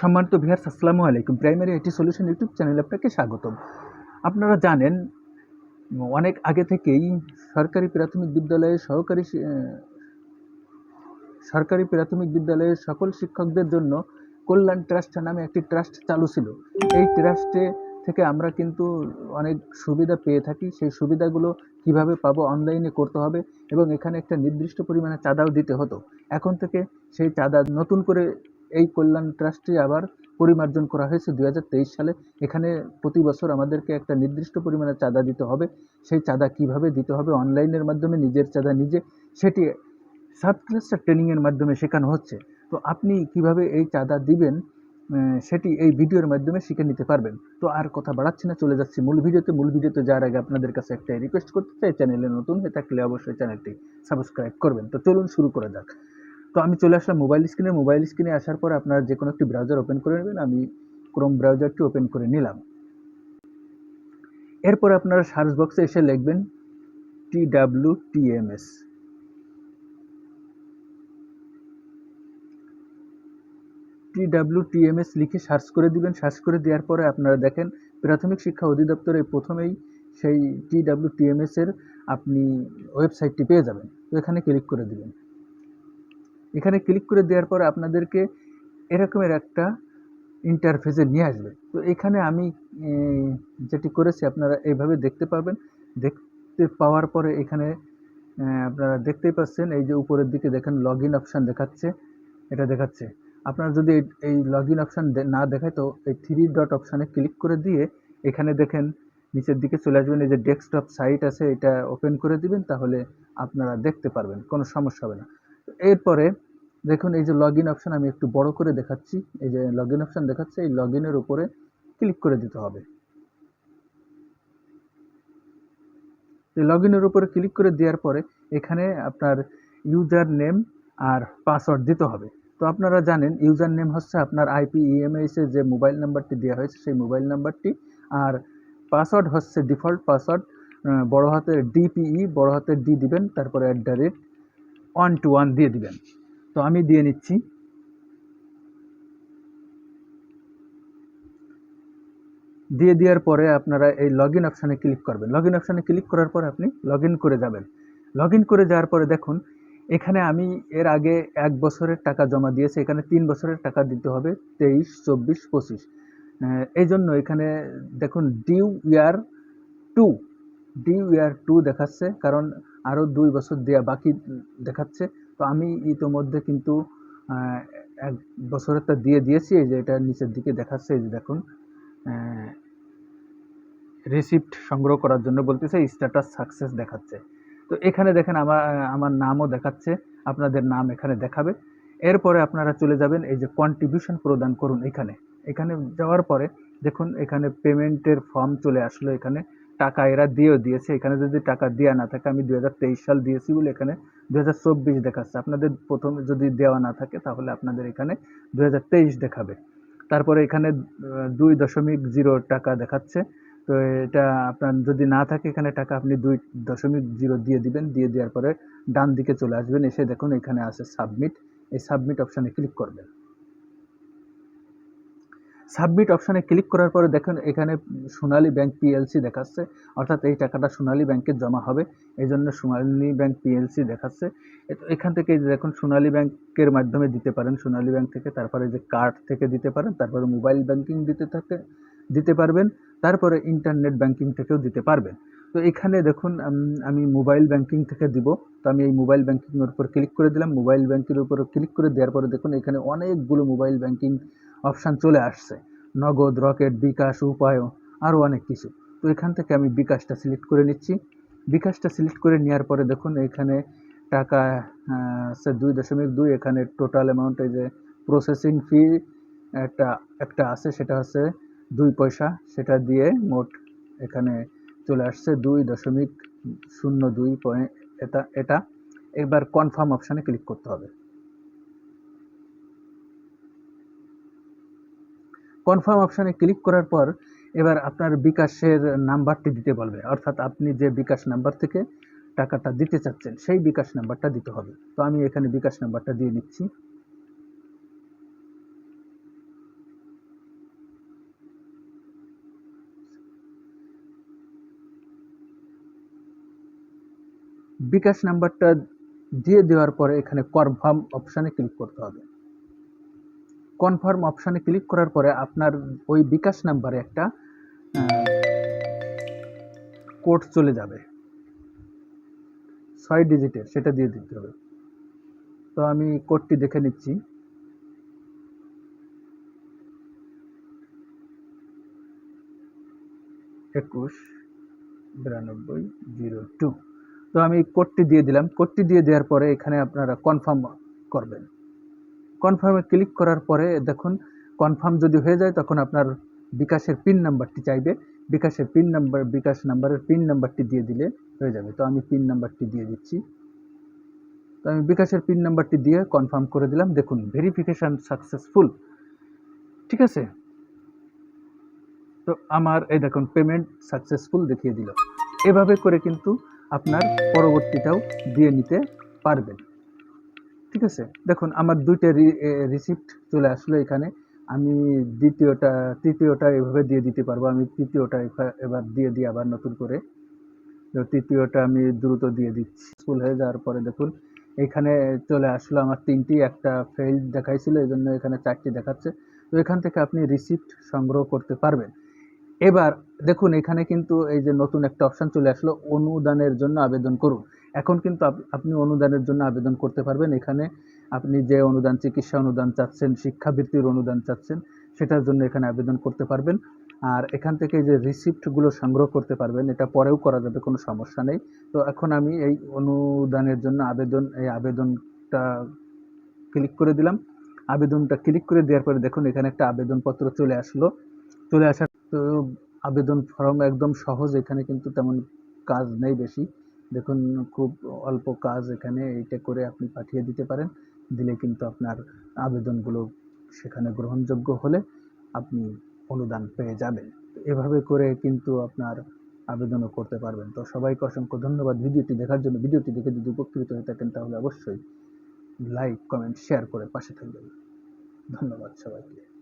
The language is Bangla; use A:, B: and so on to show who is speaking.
A: সম্মানিত ভিহার আসসালামু আলাইকুম। প্রাইমারি আইটি সলিউশন ইউটিউব চ্যানেলে আপনাকে স্বাগতম। আপনারা জানেন, অনেক আগে থেকেই সরকারি প্রাথমিক বিদ্যালয়ে সহকারী সরকারি প্রাথমিক বিদ্যালয়ের সকল শিক্ষকদের জন্য কল্যাণ ট্রাস্ট নামে একটি ট্রাস্ট চালু ছিল। এই ট্রাস্টে থেকে আমরা কিন্তু অনেক সুবিধা পেয়ে থাকি। সেই সুবিধাগুলো কীভাবে পাবো অনলাইনে করতে হবে এবং এখানে একটা নির্দিষ্ট পরিমাণে চাঁদাও দিতে হতো। এখন থেকে সেই চাঁদা নতুন করে এই কল্যাণ ট্রাস্টটি আবার পরিমার্জন করা হয়েছে দুই হাজার তেইশ সালে। এখানে প্রতি বছর আমাদেরকে একটা নির্দিষ্ট পরিমাণে চাঁদা দিতে হবে। সেই চাঁদা কীভাবে দিতে হবে? অনলাইনের মাধ্যমে, নিজের চাঁদা নিজে। সেটি সাব ক্লাস্টার ট্রেনিংয়ের মাধ্যমে শেখানো হচ্ছে। তো আপনি কীভাবে এই চাঁদা দিবেন সেটি এই ভিডিওর মাধ্যমে শিখে নিতে পারবেন। তো আর কথা বাড়াচ্ছি না, চলে যাচ্ছি মূল ভিডিওতে। মূল ভিডিওতে যাওয়ার আগে আপনাদের কাছে একটা রিকোয়েস্ট করতে চাই, চ্যানেলে নতুন হয়ে থাকলে অবশ্যই চ্যানেলটি সাবস্ক্রাইব করবেন। তো চলুন শুরু করা যাক। তো আমি চলে আসলাম মোবাইল স্ক্রিনে মোবাইল স্ক্রিনে আসার পর আপনারা যে কোনো একটি ব্রাউজার ওপেন করে নেবেন। আমি ক্রোম ব্রাউজারটি ওপেন করে নিলাম। এরপর আপনারা সার্চ বক্সে এসে লিখবেন T W TMS T W TMS লিখে সার্চ করে দিবেন। সার্চ করে দেওয়ার পরে আপনারা দেখেন, প্রাথমিক শিক্ষা অধিদপ্তরে প্রথমেই সেই টি ডাব্লিউ টিএমএস এর আপনি ওয়েবসাইটটি পেয়ে যাবেন। তো এখানে ক্লিক করে দিবেন। এখানে ক্লিক করে দেওয়ার পর আপনাদেরকে এরকমের একটা ইন্টারফেসে নিয়ে আসবে। তো এখানে আমি যেটি করেছি, আপনারা এইভাবে দেখতে পারবেন। দেখতে পাওয়ার পরে এখানে আপনারা দেখতেই পাচ্ছেন, এই যে উপরের দিকে দেখেন লগ ইন অপশান দেখাচ্ছে, এটা দেখাচ্ছে। আপনার যদি এই- লগ ইন অপশান না দেখায়, তো এই থ্রি ডট অপশানে ক্লিক করে দিয়ে এখানে দেখেন, নিচের দিকে চলে আসবেন, এই যে ডেস্কটপ সাইট আছে, এটা ওপেন করে দিবেন, তাহলে আপনারা দেখতে পারবেন, কোনো সমস্যা হবে না। এরপরে দেখুন, এই যে লগ ইন অপশান আমি একটু বড় করে দেখাচ্ছি। এই যে লগ ইন অপশান দেখাচ্ছে, এই লগ ইনের উপরে ক্লিক করে দিতে হবে। এই লগ ইনের উপরে ক্লিক করে দেওয়ার পরে এখানে আপনার ইউজার নেম আর পাসওয়ার্ড দিতে হবে। তো আপনারা জানেন ইউজার নেম হচ্ছে আপনার আইপি ইএমএস এর যে মোবাইল নাম্বারটি দেওয়া হয়েছে, সেই মোবাইল নাম্বারটি আর পাসওয়ার্ড হচ্ছে ডিফল্ট পাসওয়ার্ড বড় হাতের ডিপিই বড় হাতের ডি দিবেন, তারপরে at the rate one two one দিয়ে দিবেন। তো আমি দিয়ে নিচ্ছি। দিয়ে দেওয়ার পরে আপনারা এই লগ ইন অপশানে ক্লিক করবেন। লগ ইন অপশানে ক্লিক করার পরে আপনি লগ করে যাবেন। লগ করে যাওয়ার পরে দেখুন, এখানে আমি এর আগে এক বছরের টাকা জমা দিয়েছি, এখানে তিন বছরের টাকা দিতে হবে, তেইশ, চব্বিশ, পঁচিশ। এই জন্য এখানে দেখুন due year two due year two দেখাচ্ছে, কারণ আরও দুই বছর দেয়া বাকি দেখাচ্ছে। তো আমি ইতোমধ্যে কিন্তু এক বছরেরটা দিয়ে দিয়েছি, এই যে এটা নিচের দিকে দেখাচ্ছে, এই যে দেখুন রিসিপ্ট সংগ্রহ করার জন্য বলতেছে স্ট্যাটাস সাকসেস দেখাচ্ছে। তো এখানে দেখেন আমার আমার নামও দেখাচ্ছে, আপনাদের নাম এখানে দেখাবে। এরপরে আপনারা চলে যাবেন, এই যে কন্ট্রিবিউশন প্রদান করুন এখানে। এখানে যাওয়ার পরে দেখুন, এখানে পেমেন্টের ফর্ম চলে আসলো এখানে। টাকা এরা দিয়েও দিয়েছে, এখানে যদি টাকা দেওয়া না থাকে, আমি দু হাজার তেইশ সাল দিয়েছি বলে এখানে দু হাজার চব্বিশ দেখাচ্ছে। আপনাদের প্রথমে যদি দেওয়া না থাকে, তাহলে আপনাদের এখানে দু হাজার তেইশ দেখাবে। তারপরে এখানে দুই দশমিক জিরো টাকা দেখাচ্ছে। তো এটা আপনার যদি না থাকে, এখানে টাকা আপনি দুই দশমিক জিরো দিয়ে দিবেন। দিয়ে দেওয়ার পরে ডান দিকে চলে আসবেন। এসে দেখুন এখানে আছে সাবমিট। এই সাবমিট অপশানে ক্লিক করবেন। সাবমিট অপশানে ক্লিক করার পরে দেখুন, এখানে সোনালী ব্যাংক পিএলসি দেখাচ্ছে। অর্থাৎ এই টাকাটা সোনালী ব্যাংকে জমা হবে। এই জন্য সোনালী ব্যাংক পিএলসি দেখাচ্ছে। এখান থেকে দেখুন, সোনালী ব্যাংকের মাধ্যমে দিতে পারেন। সোনালী ব্যাংক থেকে তারপরে যে কার্ড থেকে দিতে পারেন। তারপরে মোবাইল ব্যাংকিং দিতে থাকে, দিতে পারবেন। তারপরে ইন্টারনেট ব্যাংকিং থেকেও দিতে পারবেন। তো এখানে দেখুন আমি মোবাইল ব্যাংকিং থেকে দিব। তো আমি এই মোবাইল ব্যাংকিংয়ের উপর ক্লিক করে দিলাম। মোবাইল ব্যাংকের উপর ক্লিক করে দেওয়ার পরে দেখুন, এখানে অনেকগুলো মোবাইল ব্যাংকিং অপশান চলে আসছে। নগদ, রকেট, বিকাশ উপায় আরও অনেক কিছু। তো এখান থেকে আমি বিকাশটা সিলেক্ট করে নিচ্ছি। বিকাশটা সিলেক্ট করে নেওয়ার পরে দেখুন, এখানে টাকা আছে দুই দশমিক দুই। এখানে টোটাল অ্যামাউন্টে যে প্রসেসিং ফি একটা একটা আছে, সেটা হচ্ছে দুই পয়সা। সেটা দিয়ে মোট এখানে চলে আসছে দুই দশমিক শূন্য দুই পয়েন্ট এটা এটা। এবার কনফার্ম অপশানে ক্লিক করতে হবে। কনফার্ম অপশানে ক্লিক করার পর এবার আপনার বিকাশের নাম্বারটি দিতে বলবে। অর্থাৎ আপনি যে বিকাশ নাম্বার থেকে টাকাটা দিতে চাচ্ছেন, সেই বিকাশ নাম্বারটা দিতে হবে। তো আমি এখানে বিকাশ নাম্বারটা দিয়ে নিচ্ছি। বিকাশ নাম্বারটা দিয়ে দেওয়ার পরে এখানে কনফার্ম অপশানে ক্লিক করতে হবে। কনফার্ম অপশানে ক্লিক করার পরে আপনার ওই বিকাশ নাম্বারে একটা কোড চলে যাবে। ছয় ডিজিটের সেটা দিয়ে দিতে হবে। তো আমি কোডটি দেখে নিচ্ছি। একুশ, বিরানব্বই, জিরো টু তো আমি কোডটি দিয়ে দিলাম। কোডটি দিয়ে দেওয়ার পরে এখানে আপনারা কনফার্ম করবেন। কনফার্মে ক্লিক করার পরে দেখুন কনফার্ম যদি হয়ে যায় তখন আপনার বিকাশের পিন নাম্বারটি চাইবে। বিকাশের পিন নাম্বার বিকাশ নাম্বারের পিন নাম্বারটি দিয়ে দিলে হয়ে যাবে। তো আমি পিন নাম্বারটি দিয়ে দিচ্ছি। তো আমি বিকাশের পিন নাম্বারটি দিয়ে কনফার্ম করে দিলাম। দেখুন ভেরিফিকেশান সাকসেসফুল ঠিক আছে? তো আমার এই দেখুন পেমেন্ট সাকসেসফুল দেখিয়ে দিল। এভাবে করে কিন্তু আপনার পরবর্তীটাও দিয়ে নিতে পারবেন। ঠিক আছে? দেখুন, আমার দুইটা রিসিপ্ট চলে আসলো এখানে। আমি দ্বিতীয়টা, তৃতীয়টা এভাবে দিয়ে দিতে পারব। আমি তৃতীয়টা এবার দিয়ে দিই আবার নতুন করে। তো তৃতীয়টা আমি দ্রুত দিয়ে দিচ্ছি। ফুল হয়ে যাওয়ার পরে দেখুন, এখানে চলে আসলো আমার তিনটি। একটা ফেইল্ড দেখাইছিল, এই জন্য এখানে চারটি দেখাচ্ছে। তো এখান থেকে আপনি রিসিপ্ট সংগ্রহ করতে পারবেন। এবার দেখুন, এখানে কিন্তু এই যে নতুন একটা অপশান চলে আসলো, অনুদানের জন্য আবেদন করুন। এখন কিন্তু আপনি অনুদানের জন্য আবেদন করতে পারবেন। এখানে আপনি যে অনুদান, চিকিৎসা অনুদান চাচ্ছেন, শিক্ষাবৃত্তির অনুদান চাচ্ছেন, সেটার জন্য এখানে আবেদন করতে পারবেন। আর এখান থেকে যে রিসিপ্টগুলো সংগ্রহ করতে পারবেন, এটা পরেও করা যাবে, কোনো সমস্যা নেই। তো এখন আমি এই অনুদানের জন্য আবেদন, এই আবেদনটা ক্লিক করে দিলাম। আবেদনটা ক্লিক করে দেওয়ার পরে দেখুন, এখানে একটা আবেদনপত্র চলে আসলো। চলে আসার তো আবেদন ফর্ম একদম সহজ, এখানে কিন্তু তেমন কাজ নেই বেশি। দেখুন, খুব অল্প কাজ এখানে এইটা করে আপনি পাঠিয়ে দিতে পারেন। দিলে কিন্তু আপনার আবেদনগুলো সেখানে গ্রহণযোগ্য হলে আপনি অনুদান পেয়ে যাবেন। এভাবে করে কিন্তু আপনার আবেদনও করতে পারবেন। তো সবাইকে অসংখ্য ধন্যবাদ। ভিডিওটি দেখার জন্য, ভিডিওটি দেখে যদি উপকৃত হয়ে থাকেন তাহলে অবশ্যই লাইক, কমেন্ট, শেয়ার করে পাশে থাকবেন। ধন্যবাদ সবাইকে।